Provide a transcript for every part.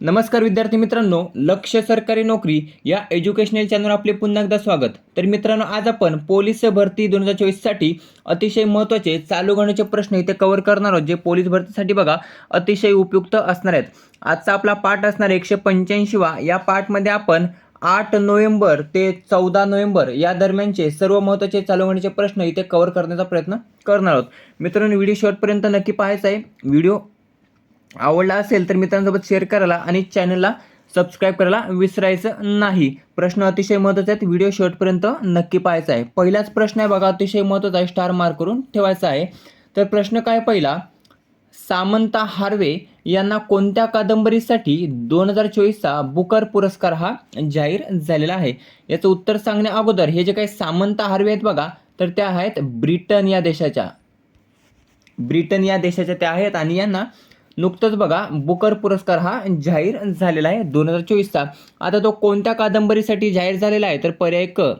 नमस्कार विद्यार्थी मित्रांनो लक्ष सरकारी नोकरी या एज्युकेशनल चॅनल आपले पुन्हा एकदा स्वागत. तर मित्रांनो आज आपण पोलीस भरती दोन हजार चोवीससाठी अतिशय महत्त्वाचे चालू गणचे प्रश्न इथे कव्हर करणार आहोत जे पोलीस भरतीसाठी बघा अतिशय उपयुक्त असणार आहेत. आजचा आपला पाठ असणार एकशे पंच्याऐंशीवा. या पाठमध्ये आपण आठ नोव्हेंबर ते चौदा नोव्हेंबर या दरम्यानचे सर्व महत्त्वाचे चालू होण्याचे प्रश्न इथे कव्हर करण्याचा प्रयत्न करणार आहोत. मित्रांनो व्हिडिओ शेवटपर्यंत नक्की पाहायचा आहे. व्हिडिओ आवडला असेल तर मित्रांसोबत शेअर करायला आणि चॅनलला सबस्क्राईब करायला विसरायचं नाही. प्रश्न अतिशय महत्त्वाचे आहेत. व्हिडिओ शेवटपर्यंत नक्की पाहायचा आहे. पहिलाच प्रश्न आहे बघा अतिशय महत्त्वाचा आहे. स्टार मार्क करून ठेवायचा आहे. तर प्रश्न काय पहिला? सामंता हार्वे यांना कोणत्या कादंबरीसाठी दोन हजार चोवीसचा बुकर पुरस्कार हा जाहीर झालेला आहे? याचं उत्तर सांगण्या अगोदर हे जे काही सामंता हार्वे आहेत बघा तर त्या आहेत ब्रिटन या देशाच्या. ब्रिटन या देशाच्या त्या आहेत आणि यांना नुकतंच बघा बुकर पुरस्कार हा जाहीर झालेला आहे दोन हजार चोवीसचा. आता तो कोणत्या कादंबरीसाठी जाहीर झालेला आहे? तर पर्याय क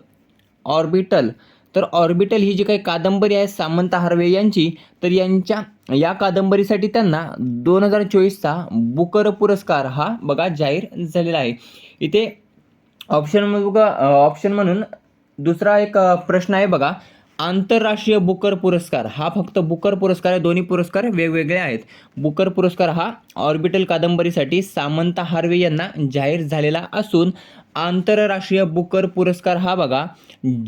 ऑर्बिटल. तर ऑर्बिटल ही जी काही कादंबरी आहे सामंत हार्वे यांची तर यांच्या या कादंबरीसाठी त्यांना दोन हजार चोवीसचा बुकर पुरस्कार हा बघा जाहीर झालेला आहे. इथे ऑप्शन बघा ऑप्शन म्हणून दुसरा एक प्रश्न आहे बघा. आंतरराष्ट्रीय बुकर पुरस्कार. हा फक्त बुकर पुरस्कार आहे दोन्ही पुरस्कार वेगवेगळे आहेत. बुकर पुरस्कार हा ऑर्बिटल कादंबरीसाठी सामंत हार्वे यांना जाहीर झालेला असून आंतरराष्ट्रीय बुकर पुरस्कार हा बघा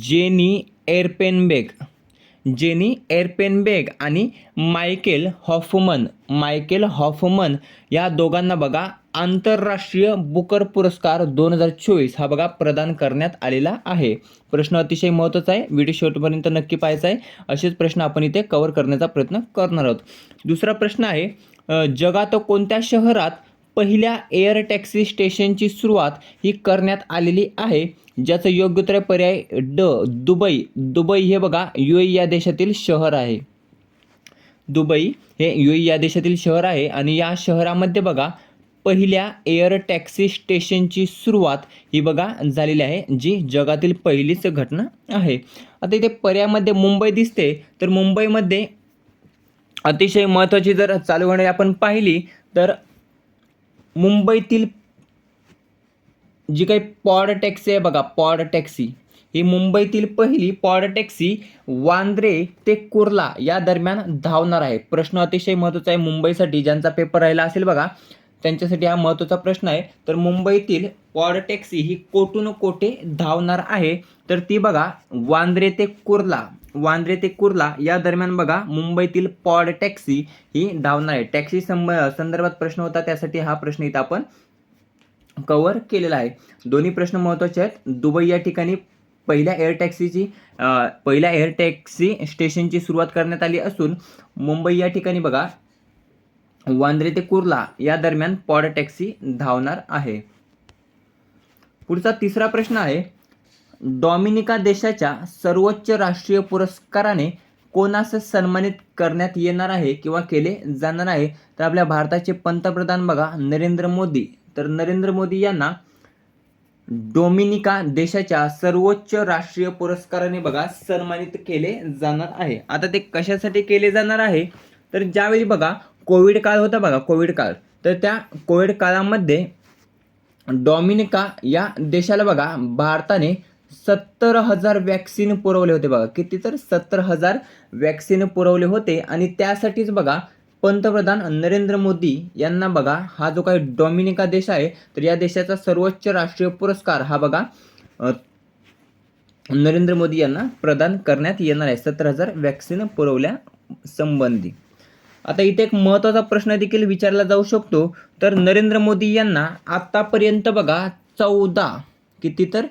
जेनी एरपेनबेग जेनी एरपेनबेग आणि मायकेल हॉफमन मायकेल हॉफमन या दोघांना बघा आंतरराष्ट्रीय बुकर पुरस्कार दोन हजार चोवीस हा बघा प्रदान करण्यात आलेला आहे. प्रश्न अतिशय महत्त्वाचा आहे. व्हिडिओ शेवटपर्यंत नक्की पाहायचा आहे. असेच प्रश्न आपण इथे कव्हर करण्याचा प्रयत्न करणार आहोत. दुसरा प्रश्न आहे जगात कोणत्या शहरात पहिल्या एअर टॅक्सी स्टेशनची सुरुवात ही करण्यात आलेली आहे? ज्याचं योग्य पर्याय ड दुबई. दुबई हे बघा यू या देशातील शहर आहे. दुबई हे यू या देशातील शहर आहे आणि या शहरामध्ये बघा पहिल्या एअर टॅक्सी स्टेशनची सुरुवात ही बघा झालेली आहे जी जगातील पहिलीच घटना आहे. आता इथे पर्यायमध्ये मुंबई दिसते तर मुंबईमध्ये अतिशय महत्त्वाची जर चालू घडणारी आपण पाहिली तर मुंबईतील जी काही पॉड टॅक्सी आहे बघा पॉड टॅक्सी. ही मुंबईतील पहिली पॉड टॅक्सी वांद्रे ते कुर्ला या दरम्यान धावणार आहे. प्रश्न अतिशय महत्त्वाचा आहे मुंबईसाठी ज्यांचा पेपर राहिला असेल बघा त्यांच्यासाठी हा महत्त्वाचा प्रश्न आहे. तर मुंबईतील पॉड टॅक्सी ही कोटून कोठे धावणार आहे. तर ती बघा वांद्रे ते कुर्ला वांद्रे ते कुर्ला या दरम्यान बघा मुंबईतील पॉड टॅक्सी ही धावणार आहे. टॅक्सी संब संदर्भात प्रश्न होता त्यासाठी हा प्रश्न इथं आपण कव्हर केलेला आहे. दोन्ही प्रश्न महत्त्वाचे आहेत. दुबई या ठिकाणी पहिल्या एअर टॅक्सीची पहिल्या एअर टॅक्सी स्टेशनची सुरुवात करण्यात आली असून मुंबई या ठिकाणी बघा वांद्रे ते कुर्ला या दरम्यान पॉड टॅक्सी धावणार आहे. पुढचा तिसरा प्रश्न आहे डॉमिनिका देशाच्या सर्वोच्च राष्ट्रीय पुरस्काराने कोणास सन्मानित करण्यात येणार आहे किंवा केले जाणार आहे? तर आपल्या भारताचे पंतप्रधान बघा नरेंद्र मोदी. तर नरेंद्र मोदी यांना डोमिनिका देशाच्या सर्वोच्च राष्ट्रीय पुरस्काराने बघा सन्मानित केले जाणार आहे. आता ते कशासाठी केले जाणार आहे? तर ज्यावेळी बघा कोविड काळ होता बघा कोविड काळ. तर त्या कोविड काळामध्ये डॉमिनिका या देशाला बघा भारताने सत्तर हजार वॅक्सिन पुरवले होते बघा. किती तर? सत्तर हजार वॅक्सिन पुरवले होते. आणि त्यासाठीच बघा पंतप्रधान नरेंद्र मोदी यांना बघा हा जो काही डॉमिनिका देश आहे तर या देशाचा सर्वोच्च राष्ट्रीय पुरस्कार हा बघा नरेंद्र मोदी यांना प्रदान करण्यात येणार आहे. सत्तर हजार वॅक्सिन पुरवल्या संबंधी. आता इथे एक महत्त्वाचा प्रश्न देखील विचारला जाऊ शकतो. तर नरेंद्र मोदी यांना आतापर्यंत बघा चौदा किती तर?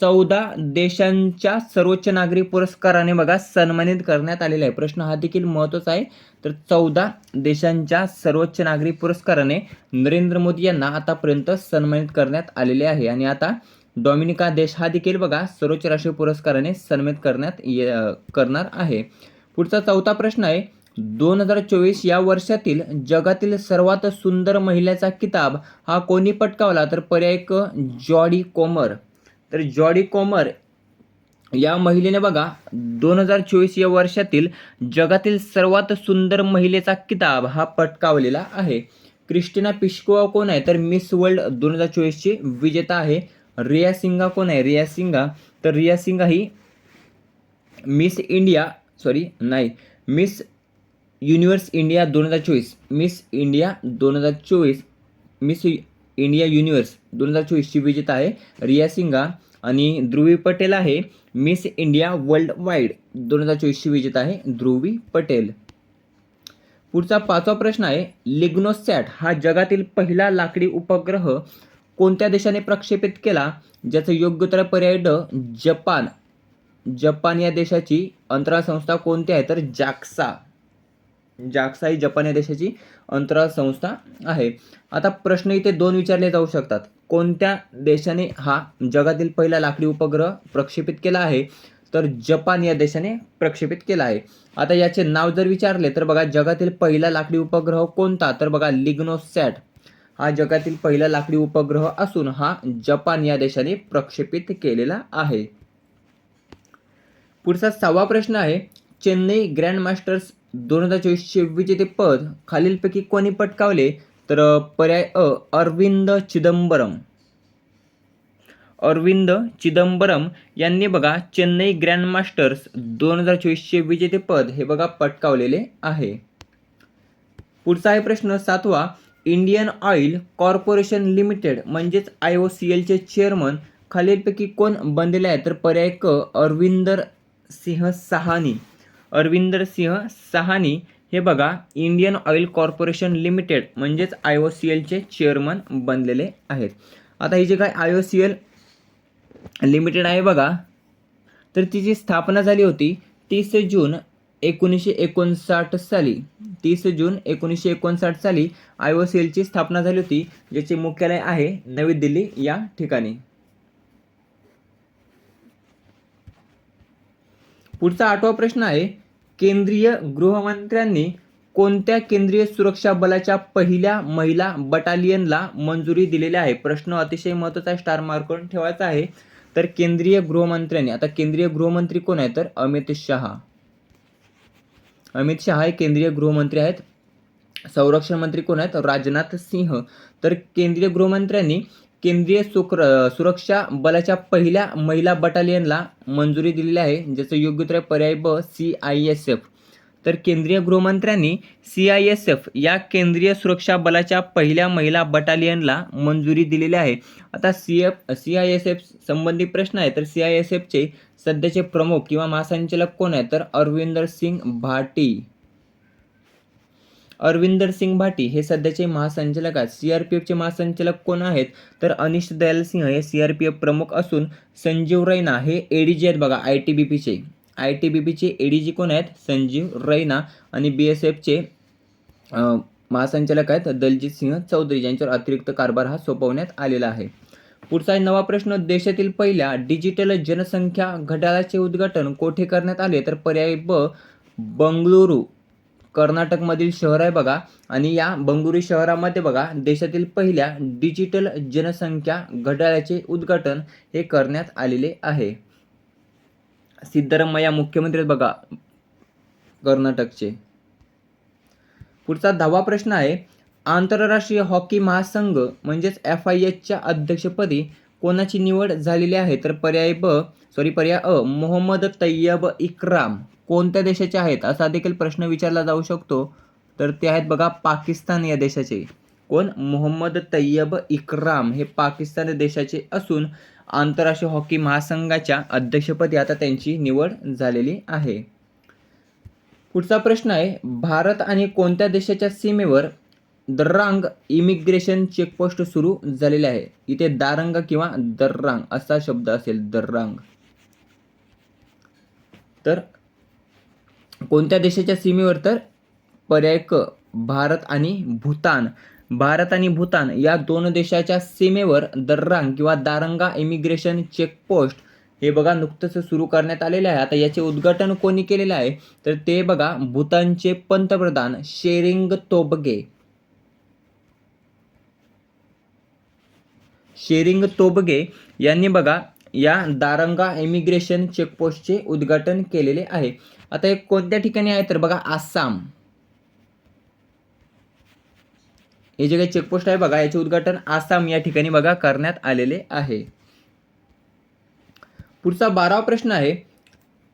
चौदा देशांच्या सर्वोच्च नागरी पुरस्काराने बघा सन्मानित करण्यात आलेला आहे. प्रश्न हा देखील महत्त्वाचा आहे. तर चौदा देशांच्या सर्वोच्च नागरी पुरस्काराने नरेंद्र मोदी यांना आतापर्यंत सन्मानित करण्यात आलेले आहे. आणि आता डॉमिनिका देश हा देखील बघा सर्वोच्च राष्ट्रीय पुरस्काराने सन्मानित करण्यात ये करणार आहे. पुढचा चौथा प्रश्न आहे. दोन हजार चोवीस या वर्षातील जगातील सर्वात सुंदर महिलेचा किताब हा कोणी पटकावला? तर पर्याय क जॉडी कोमर. तर जॉडी कोमर या महिलेने बघा दोन हजार चोवीस या वर्षातील जगातील सर्वात सुंदर महिलेचा किताब हा पटकावलेला आहे. क्रिस्टिना पिश्कोवा कोण आहे? तर मिस वर्ल्ड दोन हजार चोवीसची विजेता आहे. रिया सिंगा कोण आहे? रिया सिंगा. तर रिया सिंगा ही मिस इंडिया सॉरी नाही मिस युनिव्हर्स इंडिया दोन हजार चोवीस मिस इंडिया दोन हजार चोवीस मिस इंडिया युनिव्हर्स दोन हजार चोवीसची विजेता आहे रिया सिंगा आणि ध्रुवी पटेल आहे. मिस इंडिया वर्ल्ड वाईड दोन हजार चोवीसची विजेता आहे ध्रुवी पटेल. पुढचा पाचवा प्रश्न आहे लिग्नोसॅट हा जगातील पहिला लाकडी उपग्रह कोणत्या देशाने प्रक्षेपित केला ज्याचं योग्य तर पर्याय ड जपान. जपान या देशाची अंतराळ संस्था कोणती आहे? तर जाक्सा. जागसाई जपान या देशाची अंतराळ संस्था आहे. आता प्रश्न इथे दोन विचारले जाऊ शकतात. कोणत्या देशाने हा जगातील पहिला लाकडी उपग्रह प्रक्षेपित केला आहे? तर जपान या देशाने प्रक्षेपित केला आहे. आता याचे नाव जर विचारले तर बघा जगातील पहिला लाकडी उपग्रह कोणता? तर बघा लिग्नोसॅट. हा जगातील पहिला लाकडी उपग्रह असून हा जपान या देशाने प्रक्षेपित केलेला आहे. पुढचा सहावा प्रश्न आहे. चेन्नई ग्रँड मास्टर्स दोन हजार चोवीसचे विजेतेपद खालीलपैकी कोणी पटकावले? तर पर्याय अ अरविंद चिदंबरम. अरविंद चिदंबरम यांनी बघा चेन्नई ग्रँडमास्टर्स दोन हजार चोवीसचे विजेतेपद हे बघा पटकावलेले आहे. पुढचा आहे प्रश्न सातवा. इंडियन ऑइल कॉर्पोरेशन लिमिटेड म्हणजेच आय ओ सी एलचे चेअरमन खालीलपैकी कोण बनलेले आहे? तर पर्याय क अरविंदर सिंह सहानी. अरविंदर सिंह सहानी हे बघा इंडियन ऑइल कॉर्पोरेशन लिमिटेड म्हणजेच आय ओ सी एलचे चेअरमन बनलेले आहेत. आता ही जे काय I O C L limited आहे बघा तर तिची स्थापना झाली होती तीस जून एकोणीसशे एकोणसाठ साली तीस जून एकोणीसशे एकोणसाठ साली आय ओ सी एलची स्थापना झाली होती ज्याचे मुख्यालय आहे नवी दिल्ली या ठिकाणी. पुढचा आठवा प्रश्न आहे केंद्रीय गृहमंत्र्यांनी कोणत्या केंद्रीय सुरक्षा बलाच्या पहिल्या महिला बटालियनला मंजुरी दिलेली आहे? प्रश्न अतिशय महत्त्वाचा आहे स्टार मार्क करून ठेवायचा आहे. तर केंद्रीय गृहमंत्र्यांनी आता केंद्रीय गृहमंत्री कोण आहे तर अमित शहा. अमित शहा हे केंद्रीय गृहमंत्री आहेत. संरक्षण मंत्री कोण आहेत? राजनाथ सिंह. तर केंद्रीय गृहमंत्र्यांनी केंद्रीय सुक्र सुरक्षा बलाच्या पहिल्या महिला बटालियनला मंजुरी दिलेली आहे ज्याचं योग्यतर पर्याय ब सी आय एस एफ. तर केंद्रीय गृहमंत्र्यांनी सी आय एस एफ या केंद्रीय सुरक्षा बलाच्या पहिल्या महिला बटालियनला मंजुरी दिलेली आहे. आता C F C I S F संबंधी प्रश्न आहे तर सी आय एस एफचे सध्याचे प्रमुख किंवा महासंचालक कोण आहेत तर अरविंदर सिंग भाटी. अरविंदर सिंग भाटी हे सध्याचे महासंचालक आहेत. सी आर पी एफचे महासंचालक कोण आहेत? तर अनिश दयाल सिंह हे सी आर पी एफ प्रमुख असून संजीव रैना हे ए डी जी आहेत बघा आय टी बी पीचे आय टी बी पीचे ए डी जी कोण आहेत? संजीव रैना आणि बी एस एफचे महासंचालक आहेत दलजित सिंह चौधरी यांच्यावर अतिरिक्त कारभार हा सोपवण्यात आलेला आहे. पुढचा आहे नवा प्रश्न. देशातील पहिल्या डिजिटल जनसंख्या घड्याळाचे उद्घाटन कोठे करण्यात आले? तर पर्याय ब बंगळुरू. कर्नाटकमधील शहर आहे बघा. आणि या बंगळुरू शहरामध्ये बघा देशातील पहिल्या डिजिटल जनसंख्या घड्याळाचे उद्घाटन हे करण्यात आलेले आहे. सिद्धरामय्या मुख्यमंत्री बघा कर्नाटकचे. पुढचा दहावा प्रश्न आहे आंतरराष्ट्रीय हॉकी महासंघ म्हणजेच एफ आय एचच्या अध्यक्षपदी कोणाची निवड झालेली आहे? तर पर्याय ब सॉरी पर्याय अ मोहम्मद तय्यब इक्राम. कोणत्या देशाचे आहेत? असा देखील प्रश्न विचारला जाऊ शकतो. तर ते आहेत बघा पाकिस्तान या देशाचे. कोण? मोहम्मद तय्यब इक्राम हे पाकिस्तान देशाचे असून आंतरराष्ट्रीय हॉकी महासंघाच्या अध्यक्षपदी आता त्यांची निवड झालेली आहे. पुढचा प्रश्न आहे भारत आणि कोणत्या देशाच्या सीमेवर दर्रांग इमिग्रेशन चेकपोस्ट सुरू झालेले आहे? इथे दारंग किंवा दर्रांग असा शब्द असेल दर्रांग. तर कोणत्या देशाच्या सीमेवर तर? पर्याय क भारत आणि भूतान. भारत आणि भूतान या दोन देशाच्या सीमेवर दर्रांग किंवा दारंगा इमिग्रेशन चेकपोस्ट हे बघा नुकतंच सुरू करण्यात आलेले आहे. आता याचे उद्घाटन कोणी केलेलं आहे? तर ते बघा भूतानचे पंतप्रधान शेरिंग तोबगे. शेरिंग तोबगे यांनी बघा या दारंगा इमिग्रेशन चेकपोस्टचे उद्घाटन केलेले आहे. आता हे कोणत्या ठिकाणी आहे तर बघा आसाम. हे जे काही चेकपोस्ट आहे बघा याचे उद्घाटन आसाम या ठिकाणी बघा करण्यात आलेले आहे. पुढचा बारावा प्रश्न आहे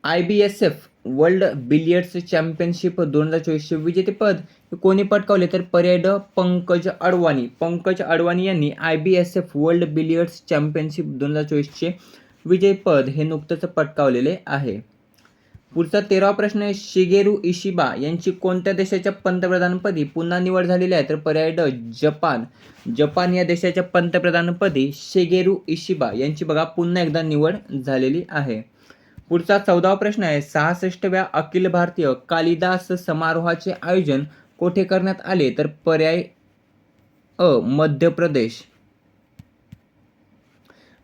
I B S F world billiards championship दोन हजार चोवीसचे विजेतेपद कोणी पटकावले? तर पर्याय ड पंकज अडवाणी. पंकज अडवाणी यांनी I B S F world billiards championship दोन हजार चोवीसचे विजयपद हे नुकतंच पटकावलेले आहे. पुढचा तेरावा प्रश्न आहे शिगेरू इशिबा यांची कोणत्या देशाच्या पंतप्रधानपदी पुन्हा निवड झालेली आहे? तर पर्याय ड जपान. जपान या देशाच्या पंतप्रधानपदी शिगेरू इशिबा यांची बघा पुन्हा एकदा निवड झालेली आहे. पुढचा चौदावा प्रश्न आहे सहासष्टव्या अखिल भारतीय कालिदास समारोहाचे आयोजन कोठे करण्यात आले? तर पर्याय अ मध्य प्रदेश.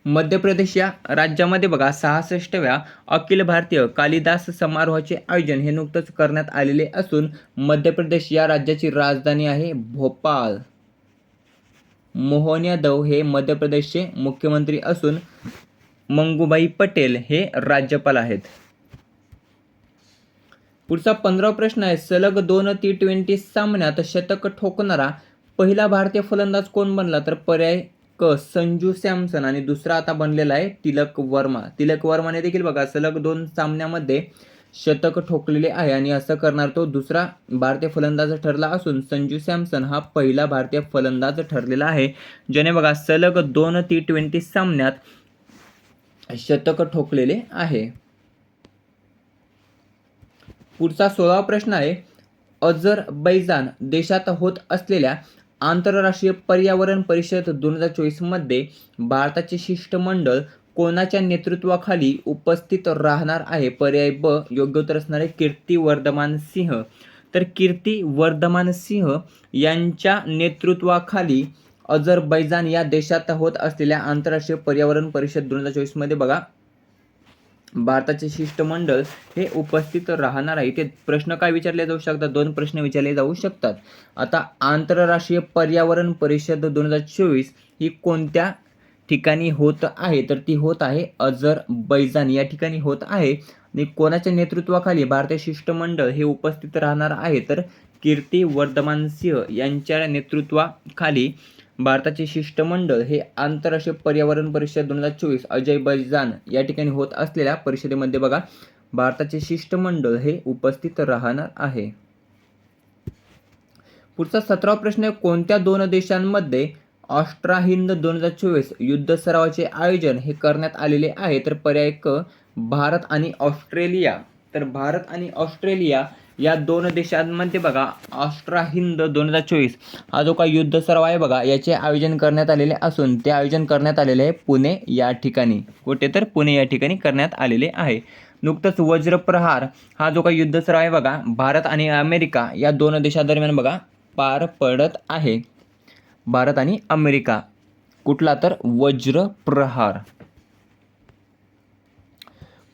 मध्य प्रदेश या राज्यामध्ये बघा सहासष्टव्या अखिल भारतीय कालिदास समारोहाचे आयोजन हे नुकतंच करण्यात आलेले असून मध्य प्रदेश या राज्याची राजधानी आहे भोपाळ. मोहन यादव हे मध्य प्रदेशचे मुख्यमंत्री असून मंगूबाई पटेल हे राज्यपाल आहेत. पुढचा पंधरा प्रश्न आहे सलग दोन टी ट्वेंटी सामन्यात शतक ठोकणारा पहिला भारतीय फलंदाज कोण बनला? तर पर्याय क संजू सॅमसन आणि दुसरा आता बनलेला आहे तिलक वर्मा. तिलक वर्माने देखील बघा सलग दोन सामन्यामध्ये शतक ठोकलेले आहे आणि असं करणार तो दुसरा भारतीय फलंदाज ठरला असून संजू सॅमसन हा पहिला भारतीय फलंदाज ठरलेला आहे ज्याने बघा सलग दोन टी ट्वेंटी सामन्यात शतक ठोकलेले आहे. पुढचा सोळावा प्रश्न आहे अझरबैजान देशात होत असलेल्या आंतरराष्ट्रीय पर्यावरण परिषद दोन हजार चोवीसमध्ये भारताचे शिष्टमंडळ कोणाच्या नेतृत्वाखाली उपस्थित राहणार आहे? पर्याय ब योग्य उत्तर असणारे कीर्ती वर्धमान सिंह. तर कीर्ती वर्धमान सिंह यांच्या नेतृत्वाखाली अझरबैजान या देशात होत असलेल्या आंतरराष्ट्रीय पर्यावरण परिषद दोन हजार चोवीसमध्ये बघा. भारताचे शिष्टमंडळ हे उपस्थित राहणार आहे. इथे प्रश्न काय विचारले जाऊ शकतात? दोन प्रश्न विचारले जाऊ शकतात. आता आंतरराष्ट्रीय पर्यावरण परिषद दोन हजार चोवीस ही कोणत्या ठिकाणी होत आहे? तर ती होत आहे अझरबैजान. या ठिकाणी होत आहे. आणि कोणाच्या नेतृत्वाखाली भारतीय शिष्टमंडळ हे उपस्थित राहणार आहे? तर कीर्ती वर्धमान सिंह यांच्या नेतृत्वाखाली भारताचे शिष्टमंडळ हे आंतरराष्ट्रीय पर्यावरण परिषद दोन हजार चोवीस अजयबैजान या ठिकाणी होत असलेल्या परिषदेमध्ये बघा भारताचे शिष्टमंडळ हे उपस्थित राहणार आहे. पुढचा सतरावा प्रश्न आहे कोणत्या दोन देशांमध्ये ऑस्ट्रा हिंद दोन हजार चोवीस युद्ध सरावाचे आयोजन हे करण्यात आलेले आहे? तर पर्याय क भारत आणि ऑस्ट्रेलिया. तर भारत आणि ऑस्ट्रेलिया या दोन देशांमध्ये बघा ऑस्ट्रा हिंद दोन हजार चोवीस हा जो काही युद्ध सराव आहे बघा याचे आयोजन करण्यात आलेले असून ते आयोजन करण्यात आलेले आहे पुणे या ठिकाणी. कुठे तर पुणे या ठिकाणी करण्यात आलेले आहे. नुकतंच वज्रप्रहार हा जो काही युद्ध सराव आहे बघा भारत आणि अमेरिका या दोन देशादरम्यान बघा पार पडत आहे. भारत आणि अमेरिका कुठला तर वज्रप्रहार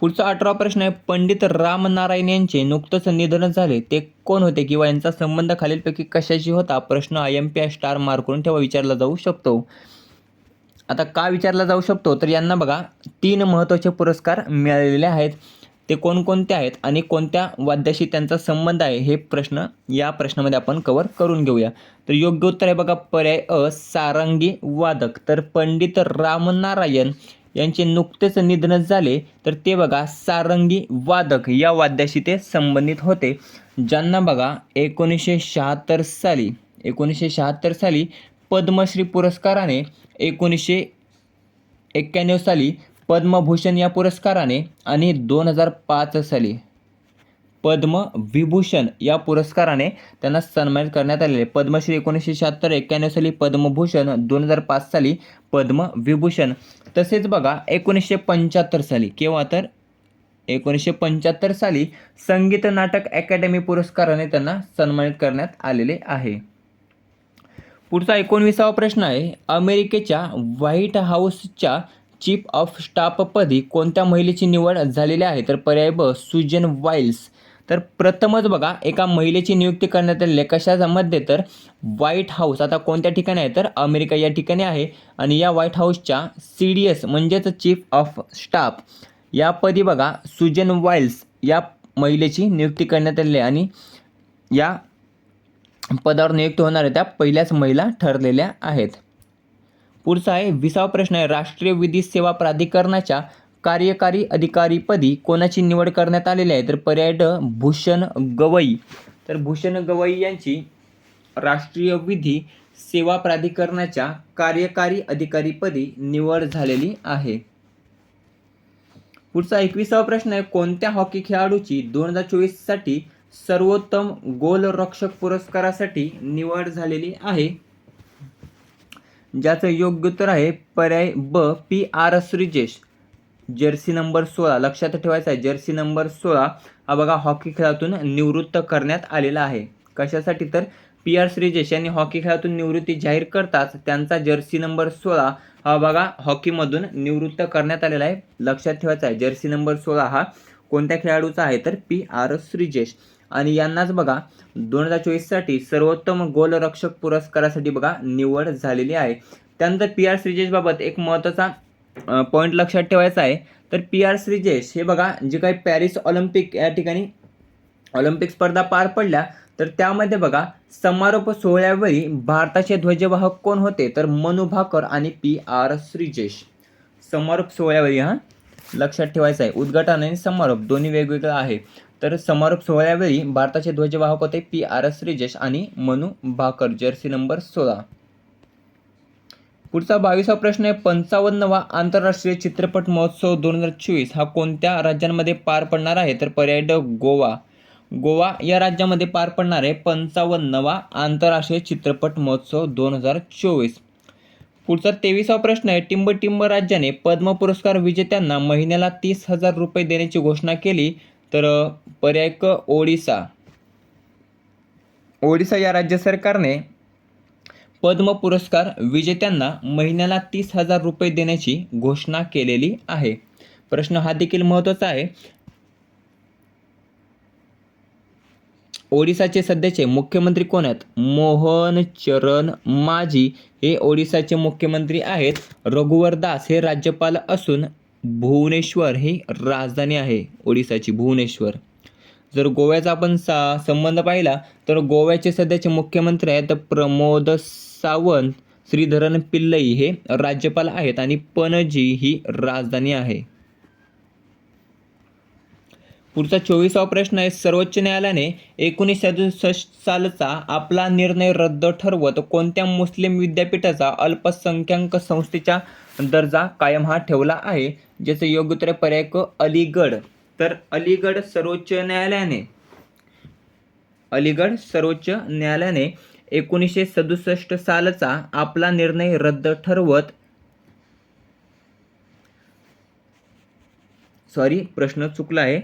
पुढचा अठरा प्रश्न आहे पंडित रामनारायण यांचे नुकतंच निधन झाले. ते कोण होते किंवा यांचा संबंध खालीलपैकी कशाशी होता? प्रश्न I M P I star mark करून ठेवा विचारला जाऊ शकतो. आता का विचारला जाऊ शकतो? तर यांना बघा तीन महत्त्वाचे पुरस्कार मिळालेले आहेत. ते कोणकोणते आहेत आणि कोणत्या वाद्याशी त्यांचा संबंध आहे? हे प्रश्न या प्रश्नामध्ये आपण कवर करून घेऊया. तर योग्य उत्तर आहे बघा पर्याय अ सारंगी वादक. तर पंडित रामनारायण यांचे नुकतेच निधन झाले तर ते बघा सारंगी वादक या वाद्याशी ते संबंधित होते. ज्यांना बघा एकोणीसशे शहात्तर साली एकोणीसशे शहात्तर साली पद्मश्री पुरस्काराने एकोणीसशे एक्क्याण्णव साली पद्मभूषण या पुरस्काराने आणि दोन हजार पाच साली पद्मविभूषण या पुरस्काराने त्यांना सन्मानित करण्यात आलेले पद्मश्री एकोणीसशे शहात्तर एक्क्याण्णव साली पद्मभूषण दोन हजार पाच साली पद्मविभूषण तसेच बघा एकोणीसशे पंच्याहत्तर साली केव्हा तर? एकोणीसशे पंच्याहत्तर साली संगीत नाटक अकॅडमी पुरस्काराने त्यांना सन्मानित करण्यात आलेले आहे. पुढचा एकोणविसावा प्रश्न आहे अमेरिकेच्या व्हाईट हाऊसच्या चीफ ऑफ स्टाफपदी कोणत्या महिलेची निवड झालेली आहे? तर पर्याय ब सुजन वाईल्स तर प्रथमच बघा एका महिलेची नियुक्ती करण्यात आलेली आहे कशामध्ये तर व्हाईट हाऊस आता कोणत्या ठिकाणी आहे? तर अमेरिका या ठिकाणी आहे. आणि या व्हाईट हाऊसच्या सी डी एस म्हणजेच चीफ ऑफ स्टाफ या पदी बघा सुजन वाईल्स या महिलेची नियुक्ती करण्यात आलेली आहे आणि या पदावर नियुक्त होणाऱ्या त्या पहिल्याच महिला ठरलेल्या आहेत. पुढचा आहे विसावा प्रश्न आहे राष्ट्रीय विधी सेवा प्राधिकरणाच्या कार्यकारी अधिकारीपदी कोणाची निवड करण्यात आलेली आहे? तर पर्याय ड भूषण गवई. तर भूषण गवई यांची राष्ट्रीय विधी सेवा प्राधिकरणाच्या कार्यकारी अधिकारीपदी निवड झालेली आहे. पुढचा एकविसावा प्रश्न आहे कोणत्या हॉकी खेळाडूची दोन हजार चोवीससाठी सर्वोत्तम गोलरक्षक पुरस्कारासाठी निवड झालेली आहे? ज्याचं योग्य उत्तर आहे पर्याय ब P R Sreejesh jersey number सोळा लक्षात ठेवायचा आहे जर्सी नंबर सोळा हा बघा हॉकी खेळातून निवृत्त करण्यात आलेला आहे. कशासाठी तर? पी आर श्रीजेश यांनी हॉकी खेळातून निवृत्ती जाहीर करताच त्यांचा जर्सी नंबर सोळा हा बघा हॉकीमधून निवृत्त करण्यात आलेला आहे. लक्षात ठेवायचा आहे जर्सी नंबर सोळा हा कोणत्या खेळाडूचा आहे तर? P R Sreejesh. आणि यांनाच बघा दोन हजार चोवीससाठी सर्वोत्तम गोलरक्षक पुरस्कारासाठी बघा निवड झालेली आहे. त्यानंतर पी आर श्रीजेशबाबत एक महत्त्वाचा पॉईंट लक्षात ठेवायचा आहे. तर पी आर श्रीजेश हे बघा जे काही पॅरिस ऑलिम्पिक या ठिकाणी ऑलिम्पिक स्पर्धा पार पडल्या तर त्यामध्ये बघा समारोप सोहळ्यावेळी भारताचे ध्वजवाहक कोण होते? तर मनु भाकर आणि पी आर श्रीजेश. समारोप सोहळ्यावेळी हा लक्षात ठेवायचं आहे. उद्घाटन आणि समारोप दोन्ही वेगवेगळं आहे. तर समारोप सोहळ्यावेळी भारताचे ध्वजवाहक होते पी आर एस श्रीजेश आणि मनु भाकर जर्सी नंबर सोळा. पुढचा बावीसा प्रश्न आहे पंचावन्नवा आंतरराष्ट्रीय चित्रपट महोत्सव दोन हजार चोवीस हा कोणत्या राज्यांमध्ये पार पडणार आहे? तर पर्याय ड गोवा. गोवा या राज्यामध्ये पार पडणार आहे पंचावन्नवा आंतरराष्ट्रीय चित्रपट महोत्सव दोन हजार चोवीस. पुढचा तेवीसावा प्रश्न आहे टिंब टिंब राज्याने पद्म पुरस्कार विजेत्यांना महिन्याला तीस हजार रुपये देण्याची घोषणा केली तर पर्याय क ओडिसा. ओडिसा या राज्य सरकारने पद्म पुरस्कार विजेत्यांना महिन्याला तीस हजार रुपये देण्याची घोषणा केलेली आहे. प्रश्न हा देखील महत्त्वाचा आहे. ओडिसाचे सध्याचे मुख्यमंत्री कोण आहेत? मोहन चरण माझी हे ओडिसाचे मुख्यमंत्री आहेत. रघुवर दास हे राज्यपाल असून भुवनेश्वर ही राजधानी आहे ओडिसाची भुवनेश्वर. जर गोव्याचा आपण सा संबंध पाहिला तर गोव्याचे सध्याचे मुख्यमंत्री आहेत प्रमोद सावंत. श्रीधरन पिल्लई हे राज्यपाल आहेत आणि पणजी ही राजधानी आहे. पुढचा चोवीसावा प्रश्न आहे सर्वोच्च न्यायालयाने एकोणीसशे सदुसष्ट सालचा आपला निर्णय रद्द ठरवत कोणत्या मुस्लिम विद्यापीठाचा अल्पसंख्याक संस्थेचा दर्जा कायम हा ठेवला आहे ज्याचं योग्य उत्तर पर्याय क अलीगड तर अलीगड सर्वोच्च न्यायालयाने अलीगड सर्वोच्च न्यायालयाने एकोणीसशे सदुसष्ट सालचा आपला निर्णय रद्द ठरवत सॉरी प्रश्न चुकला आहे.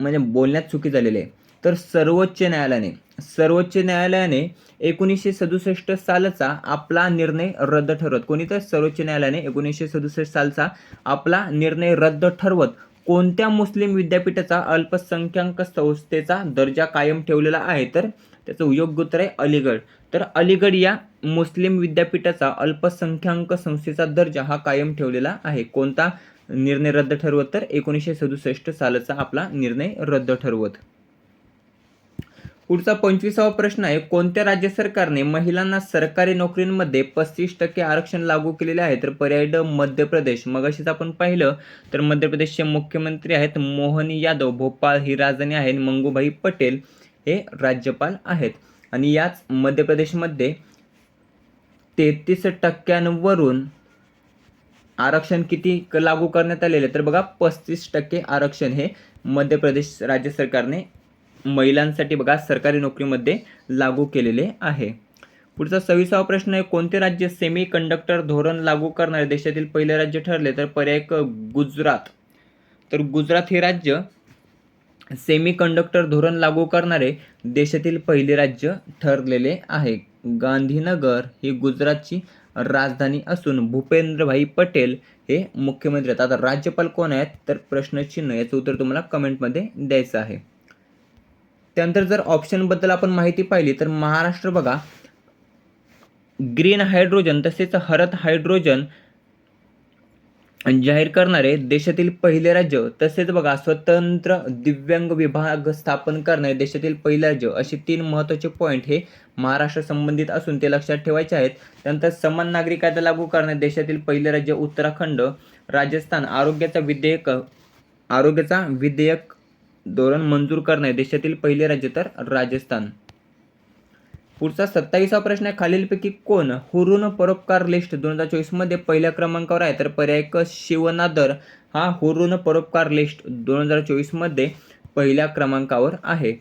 म्हणजे बोलण्यात चुकी झालेली आहे. तर सर्वोच्च न्यायालयाने सर्वोच्च न्यायालयाने एकोणीसशे सदुसष्ट सालचा आपला निर्णय रद्द ठरवत. कोणी तर सर्वोच्च न्यायालयाने एकोणीसशे सदुसष्ट सालचा आपला निर्णय रद्द ठरवत. कोणत्या मुस्लिम विद्यापीठाचा अल्पसंख्याक संस्थेचा दर्जा कायम ठेवलेला आहे? तर त्याचं योग्य उत्तर आहे अलीगड तर अलीगड या मुस्लिम विद्यापीठाचा अल्पसंख्याक संस्थेचा दर्जा हा कायम ठेवलेला आहे. कोणता? निर्णय रद्द ठरवत तर एकोणीसशे सदुसष्ट सालाचा आपला निर्णय रद्द ठरवत. पुढचा पंचवीसावा प्रश्न आहे कोणत्या राज्य सरकारने महिलांना सरकारी नोकरींमध्ये पस्तीस टक्के आरक्षण लागू केलेले आहे? तर पर्याय ड मध्य प्रदेश. मगाशीच आपण पाहिलं तर मध्य प्रदेशचे मुख्यमंत्री आहेत मोहन यादव भोपाळ ही राजधानी आहे मंगूभाई पटेल हे राज्यपाल आहेत. आणि याच मध्य प्रदेशमध्ये तेहतीस टक्क्यांवरून आरक्षण किती क- लागू करण्यात आलेले तर बघा पस्तीस टक्के आरक्षण हे मध्य प्रदेश राज्य सरकारने महिलांसाठी बघा सरकारी नोकरीमध्ये लागू केलेले आहे. पुढचा सव्वीसावा प्रश्न आहे कोणते राज्य सेमी कंडक्टर धोरण लागू करणारे देशातील पहिले राज्य ठरले तर पर्याय गुजरात. तर गुजरात हे राज्य सेमी कंडक्टर धोरण लागू करणारे देशातील पहिले राज्य ठरलेले आहे. गांधीनगर ही गुजरातची राजधानी असून भूपेंद्रभाई पटेल हे मुख्यमंत्री आहेत. आता राज्यपाल कोण आहेत? तर प्रश्नचिन्ह याचं उत्तर तुम्हाला कमेंटमध्ये द्यायचं आहे. त्यानंतर जर ऑप्शनबद्दल आपण माहिती पाहिली तर महाराष्ट्र बघा ग्रीन हायड्रोजन तसेच हरत हायड्रोजन जाहीर करणारे देशातील पहिले राज्य. तसेच बघा स्वतंत्र दिव्यांग विभाग स्थापन करणारे देशातील पहिले राज्य. असे तीन महत्त्वाचे पॉईंट हे महाराष्ट्र संबंधित असून ते लक्षात ठेवायचे आहेत. त्यानंतर समान नागरी कायदा लागू करणारे देशातील पहिले राज्य उत्तराखंड राजस्थान. आरोग्याचा विधेयक आरोग्याचा विधेयक धोरण मंजूर करणे देशातील पहिले राज्य तर राजस्थान. पुढचा सत्तावीसा प्रश्न आहे खालीलपैकी कोण? हुरून परोपकार लिस्ट दोन हजार चोवीसमध्ये पहिल्या क्रमांकावर आहे. तर पर्याय क शिवनादर हा हुरून परोपकार लिस्ट दोन हजार चोवीसमध्ये पहिल्या क्रमांकावर आहे.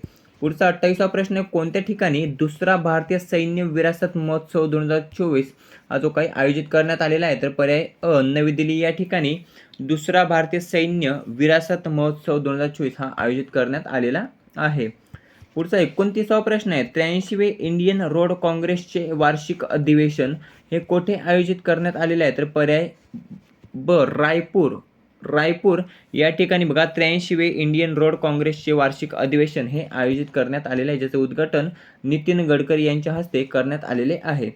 पुढचा अठ्ठावीसा प्रश्न कोणत्या ठिकाणी दुसरा भारतीय सैन्य विरासत महोत्सव दोन हजार चोवीस? जो काही आयोजित करण्यात आलेला आहे तर पर्याय अ नवी दिल्ली या ठिकाणी दुसरा भारतीय सैन्य विरासत महोत्सव दोन हजार चोवीस हा आयोजित करण्यात आलेला आहे. पुढचा एकोणतीसावा प्रश्न आहे त्र्याऐंशीवे इंडियन रोड काँग्रेसचे वार्षिक अधिवेशन हे कोठे आयोजित करण्यात आलेले आहे? तर पर्याय ब रायपूर. रायपूर या ठिकाणी बघा त्र्याऐंशीवे इंडियन रोड काँग्रेसचे वार्षिक अधिवेशन हे आयोजित करण्यात आलेले आहे ज्याचं उद्घाटन नितीन गडकरी यांच्या हस्ते करण्यात आलेले आहे.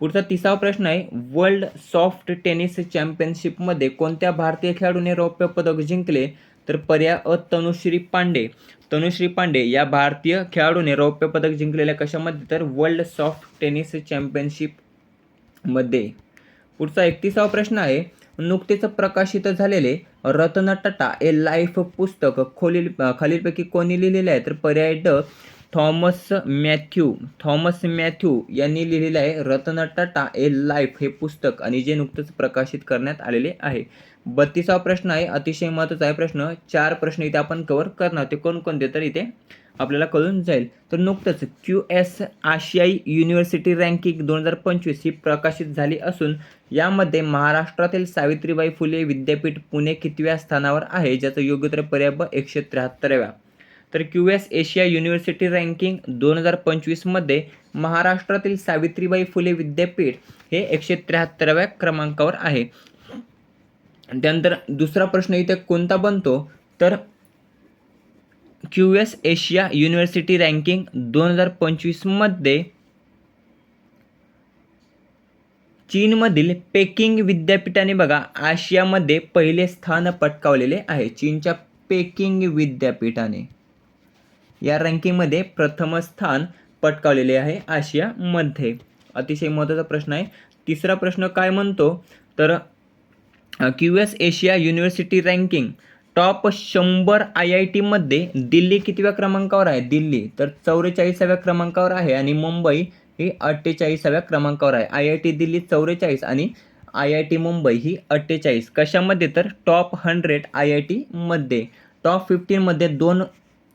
पुढचा तिसरा प्रश्न आहे वर्ल्ड सॉफ्ट टेनिस चॅम्पियनशिपमध्ये कोणत्या भारतीय खेळाडूने रौप्य पदक जिंकले? तर पर्याय अ तनुश्री पांडे. तनुश्री पांडे या भारतीय खेळाडूने रौप्य पदक जिंकलेल्या कशामध्ये? तर वर्ल्ड सॉफ्ट टेनिस चॅम्पियनशिपमध्ये. पुढचा एकतीसावा प्रश्न आहे नुकतेच प्रकाशित झालेले रतन टाटा ए लाईफ पुस्तक खोलील खालीलपैकी कोणी लिहिलेले आहे? तर पर्याय ड थॉमस मॅथ्यू थॉमस मॅथ्यू यांनी लिहिलेलं आहे रतन टाटा ए लाईफ हे पुस्तक आणि जे नुकतंच प्रकाशित करण्यात आलेले आहे. बत्तीसावा प्रश्न आहे अतिशय महत्त्वाचा आहे प्रश्न. चार प्रश्न इथे आपण कव्हर करणार ते कोणकोणते तर इथे आपल्याला कळून जाईल. तर नुकतंच क्यू एस आशियाई युनिव्हर्सिटी रँकिंग दोन हजार पंचवीस ही प्रकाशित झाली असून यामध्ये महाराष्ट्रातील सावित्रीबाई फुले विद्यापीठ पुणे कितव्या स्थानावर आहे ज्याचं योग्य पर्याय ब एकशे त्र्याहत्तराव्या. तर Q S Asia university ranking दोन हजार पंचवीसमध्ये महाराष्ट्रातील सावित्रीबाई फुले विद्यापीठ हे एकशे त्र्याहत्तराव्या क्रमांकावर आहे. त्यानंतर दुसरा प्रश्न इथे कोणता बनतो? तर Q S Asia university ranking दोन हजार पंचवीसमध्ये चीनमधील पेकिंग विद्यापीठाने बघा आशियामध्ये पहिले स्थान पटकावलेले आहे. चीनच्या पेकिंग विद्यापीठाने. या रँकिंगमध्ये प्रथम स्थान पटकावलेले आहे आशियामध्ये अतिशय महत्त्वाचा प्रश्न आहे. तिसरा प्रश्न काय म्हणतो? तर Q S Asia university ranking top शंभर आय आय टीमध्ये दिल्ली कितव्या क्रमांकावर आहे? दिल्ली. तर चौवेचाळीसाव्या क्रमांकावर आहे आणि मुंबई ही अठ्ठेचाळीसाव्या क्रमांकावर आहे. आय आय टी दिल्ली चौवेचाळीस आणि आय आय टी मुंबई ही अठ्ठेचाळीस. कशामध्ये? तर टॉप हंड्रेड आय आय टीमध्ये टॉप फिफ्टीनमध्ये दोन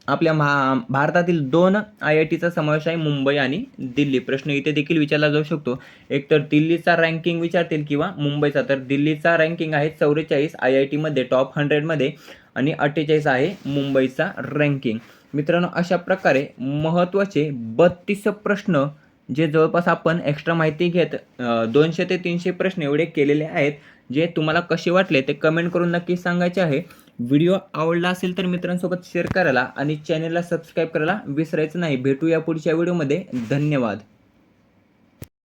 आपल्या महा भारतातील दोन आय आय टीचा समावेश आहे मुंबई आणि दिल्ली. प्रश्न इथे देखील विचारला जाऊ शकतो. एक तर दिल्लीचा रँकिंग विचारतील किंवा मुंबईचा. तर दिल्लीचा रँकिंग आहे चौवेचाळीस आय आय टीमध्ये टॉप हंड्रेडमध्ये आणि अठ्ठेचाळीस आहे मुंबईचा रँकिंग मित्रांनो अशा प्रकारे महत्त्वाचे बत्तीस प्रश्न जे जवळपास आपण एक्स्ट्रा माहिती घेत दोनशे ते तीनशे प्रश्न एवढे केलेले आहेत जे तुम्हाला कसे वाटले ते कमेंट करून नक्की सांगायचे आहे. व्हिडिओ आवडला असेल तर मित्रांसोबत शेअर करायला आणि चॅनलला सबस्क्राईब करायला विसरायचं नाही. भेटूया पुढच्या व्हिडिओमध्ये धन्यवाद.